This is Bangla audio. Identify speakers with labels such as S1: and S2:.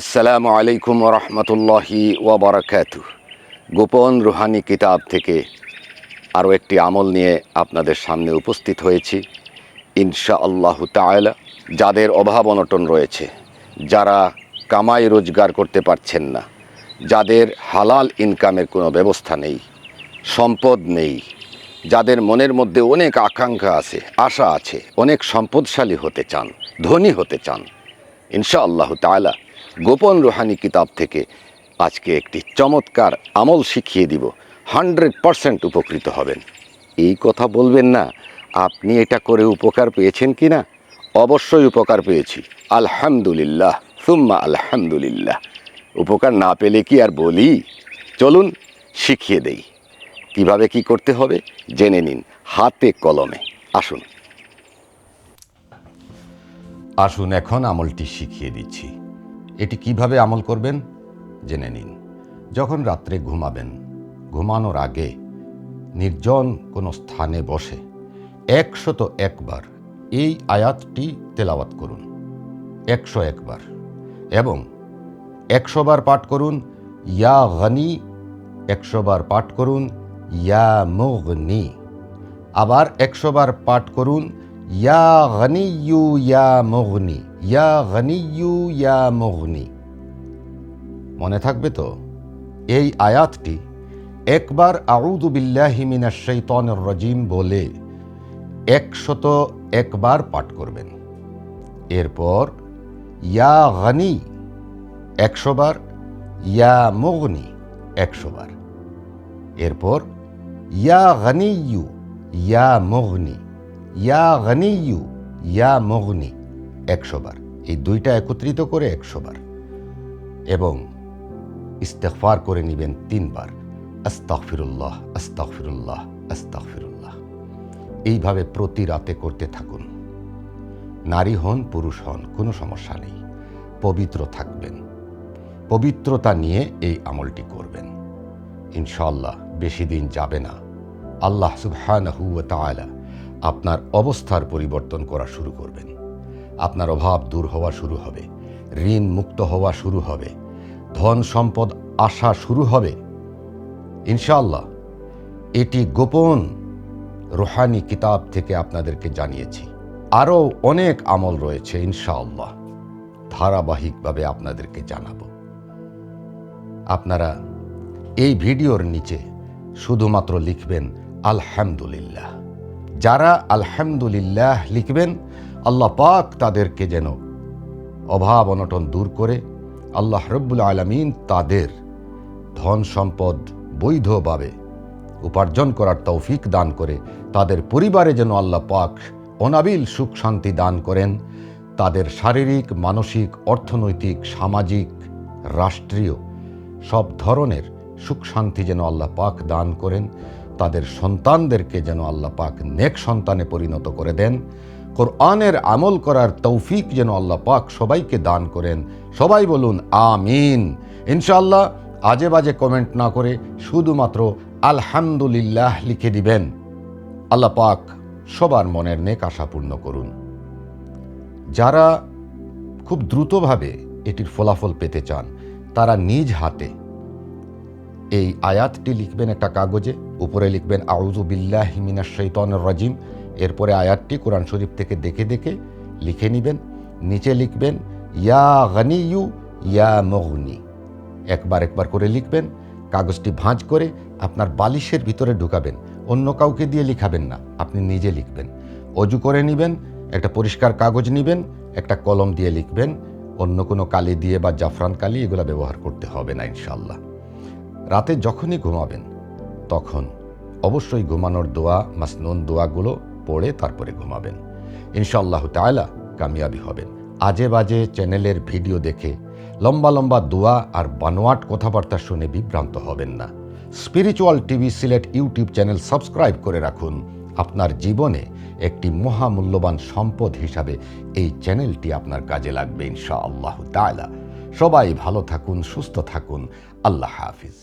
S1: আসসালামু আলাইকুম রহমতুল্লাহি ওবরাকাত গোপন রুহানি কিতাব থেকে আরও একটি আমল নিয়ে আপনাদের সামনে উপস্থিত হয়েছি। ইনশা আল্লাহ তায়লা যাদের অভাব অনটন রয়েছে, যারা কামাই রোজগার করতে পারছেন না, যাদের হালাল ইনকামের কোনো ব্যবস্থা নেই, সম্পদ নেই, যাদের মনের মধ্যে অনেক আকাঙ্ক্ষা আছে, আশা আছে, অনেক সম্পদশালী হতে চান, ধনী হতে চান ইনশা আল্লাহ তালা গোপন রুহানি কিতাব থেকে আজকে একটি চমৎকার আমল শিখিয়ে দিব। হান্ড্রেড পারসেন্ট উপকৃত হবেন। এই কথা বলবেন না, আপনি এটা করে উপকার পেয়েছেন কি না অবশ্যই উপকার পেয়েছি। আলহামদুলিল্লাহ, সুম্মা আলহামদুলিল্লাহ। উপকার না পেলে কি আর বলি? চলুন, শিখিয়ে দেই। কীভাবে কি করতে হবে? জেনে নিন হাতে কলমে। আসুন। আসুন, এখন আমলটি শিখিয়ে দিচ্ছি। এটি কীভাবে আমল করবেন? জেনে নিন। যখন রাত্রে ঘুমাবেন, ঘুমানোর আগে নির্জন কোনো স্থানে বসে একশত একবার এই আয়াতটি তেলাওয়াত করুন। একশো একবার এবং একশো বার পাঠ করুন, ইয়া গনি, একশো বার পাঠ করুন, ইয়া মুগনি। আবার একশো বার পাঠ করুন, ইয়া গনিয়ু, ইয়া মুগনি। ইয়া গনিয়ু ইয়া মুগনি। মনে থাকবে তো? এই আয়াতটি একবার আউদু বিল্লাহি মিনাশ শাইতানির রাজিম বলে একশত একবার পাঠ করবেন। এরপর, ইয়া গনি একশোবার ইয়া মুগনি একশো বার। এরপর, ইয়া গনিয়ু ইয়া মুগনি, ইয়া গনিয়ু ইয়া মুগনি একশো বার। এই দুইটা একত্রিত করে একশো বার। এবং ইস্তেকফার করে নেবেন তিনবার আস্তাগফিরুল্লাহ আস্তাগফিরুল্লাহ আস্তাগফিরুল্লাহ। এইভাবে প্রতি রাতে করতে থাকুন। নারী হন, পুরুষ হন, কোনো সমস্যা নেই। পবিত্র থাকবেন। পবিত্রতা নিয়ে এই আমলটি করবেন। ইনশাল্লাহ বেশি দিন যাবে না। আল্লাহ সুবহানাহু ওয়া তাআলা আপনার অবস্থার পরিবর্তন করা শুরু করবেন। আপনার অভাব দূর হওয়া শুরু হবে। ঋণ মুক্ত হওয়া শুরু হবে। ধন সম্পদ আসা শুরু হবে। ইনশাআল্লাহ, এটি গোপন রুহানি কিতাব থেকে আপনাদেরকে জানিয়েছি। আরও অনেক আমল রয়েছে ইনশাআল্লাহ, ধারাবাহিকভাবে আপনাদেরকে জানাব। আপনারা এই ভিডিওর নিচে শুধুমাত্র লিখবেন, আলহামদুলিল্লাহ। যারা আলহামদুলিল্লাহ লিখবেন আল্লাহ পাক তাদেরকে যেন অভাব অনটন দূর করে আল্লাহ রব্বুল আলমিন তাদের ধন সম্পদ বৈধভাবে উপার্জন করার তৌফিক দান করে তাদের পরিবারে যেন আল্লাহ পাক অনাবিল সুখ শান্তি দান করেন। তাদের শারীরিক, মানসিক, অর্থনৈতিক, সামাজিক, রাষ্ট্রীয় সব ধরনের সুখ শান্তি যেন আল্লাহ পাক দান করেন। তাদের সন্তানদেরকে যেন আল্লাহ পাক নেক সন্তানে পরিণত করে দেন। কোরআনের আমল করার তৌফিক যেন আল্লাহ পাক সবাইকে দান করেন। সবাই বলুন, আমিন। ইনশাআল্লাহ, আজে বাজে কমেন্ট না করে শুধুমাত্র আলহামদুলিল্লাহ লিখে দিবেন। আল্লাহ পাক সবার মনের নেক আশা পূর্ণ করুন। যারা খুব দ্রুতভাবে এটির ফলাফল পেতে চান, তারা নিজ হাতে এই আয়াতটি লিখবেন একটা কাগজে, উপরে লিখবেন আউজু বিল্লাহ হিমিনা শৈতন রাজিম। এরপরে আয়াতটি কোরআন শরীফ থেকে দেখে দেখে লিখে নেবেন। নিচে লিখবেন, ইয়া গনিয়ু ইয়া মগনি। একবার একবার করে লিখবেন, কাগজটি ভাঁজ করে আপনার বালিশের ভিতরে ঢুকাবেন, অন্য কাউকে দিয়ে লিখাবেন না, আপনি নিজে লিখবেন। অজু করে নেবেন, একটা পরিষ্কার কাগজ নেবেন, একটা কলম দিয়ে লিখবেন, অন্য কোনো কালি দিয়ে বা জাফরান কালি এগুলো ব্যবহার করতে হবে না ইনশাল্লাহ রাতে যখনই ঘুমাবেন, তখন অবশ্যই ঘুমানোর দোয়া, মাসনুন দোয়াগুলো পড়ে তারপরে ঘুমাবেন। ইনশাল্লাহ তায়লা কামিয়াবি হবেন। আজে বাজে চ্যানেলের ভিডিও দেখে লম্বা লম্বা দোয়া আর বানোয়াট কথাবার্তা শুনে বিভ্রান্ত হবেন না। Spiritual TV Sylhet YouTube channel subscribe করে রাখুন। আপনার জীবনে একটি মহামূল্যবান সম্পদ হিসাবে এই চ্যানেলটি আপনার কাজে লাগবে ইনশা আল্লাহ তায়লা সবাই ভালো থাকুন, সুস্থ থাকুন। আল্লাহ হাফিজ।